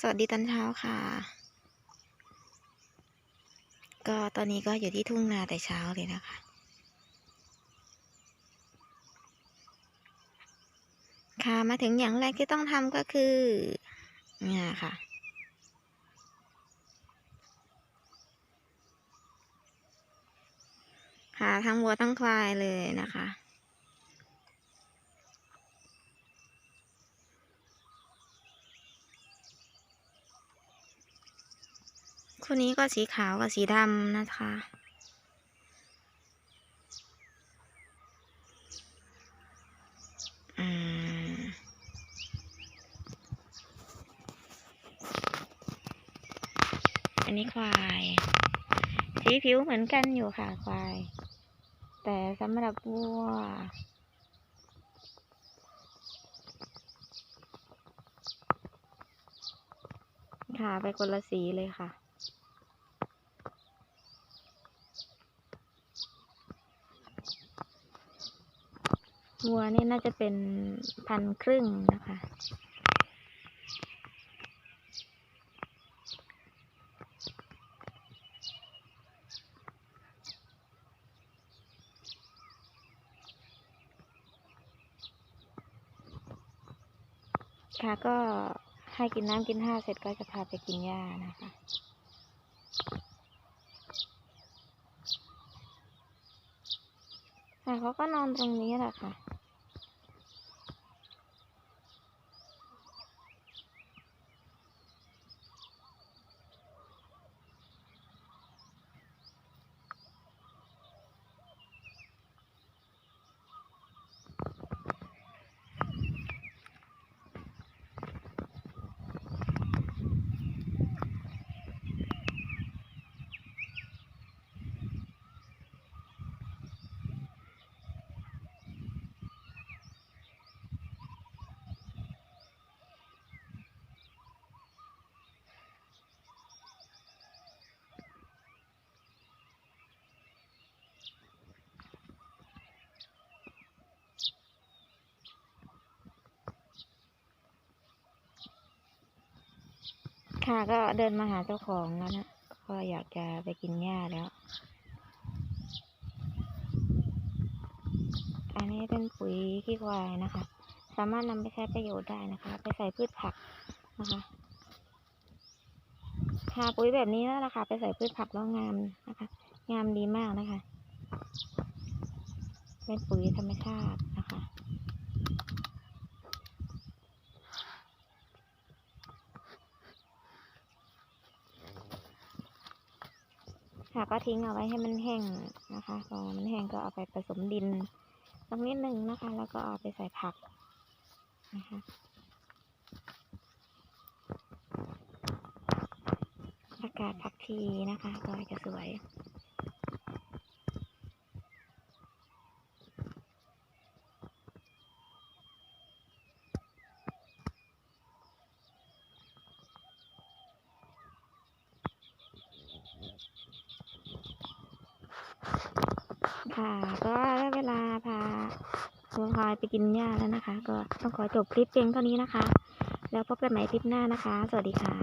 สวัสดีตอนเช้าค่ะ ก็ตอนนี้ก็อยู่ที่ทุ่งนาแต่เช้าเลยนะคะ ค่ะมาถึงอย่างแรกที่ต้องทำก็คือเนี่ยค่ะหาทั้งวัวทั้งควายเลยนะคะ คู่นี้ก็สีขาวกับสีดำนะคะ อืม อันนี้ควาย สีผิวเหมือนกันอยู่ค่ะควาย แต่สำหรับวัวค่ะไปคนละสีเลยค่ะ วัวนี่น่าจะเป็นพันครึ่งนะคะ ค่ะก็ให้กินน้ำกินท่าเสร็จก็จะพาไปกินหญ้านะคะ ค่ะเขาก็นอนตรงนี้แหละค่ะ ค่ะ ก็เดินมาหาเจ้าของแล้วนะ ก็อยากจะไปกินหญ้าแล้ว อันนี้เป็นปุ๋ยขี้ควายนะคะ สามารถนำไปใช้ประโยชน์ได้นะคะ ไปใส่พืชผักนะคะค่ะปุ๋ยแบบนี้แล้วล่ะคะไปใส่พืชผักแล้วงามนะคะ งามดีมากนะคะ เป็นปุ๋ยธรรมชาตินะ ค่ะ ก็ทิ้งเอาไว้ให้มันแห้งนะคะพอมันแห้งก็เอาไปผสมดินสักนิดหนึ่งนะคะ แล้วก็เอาไปใส่ผักนะคะอากาศผักทีนะคะก็จะสวย ค่ะ ก็ได้เวลาพาวัวพลอยไปกินหญ้าแล้วนะคะ ก็ต้องขอจบคลิปเพียงเท่านี้นะคะ แล้วพบกันใหม่คลิปหน้านะคะ สวัสดีค่ะ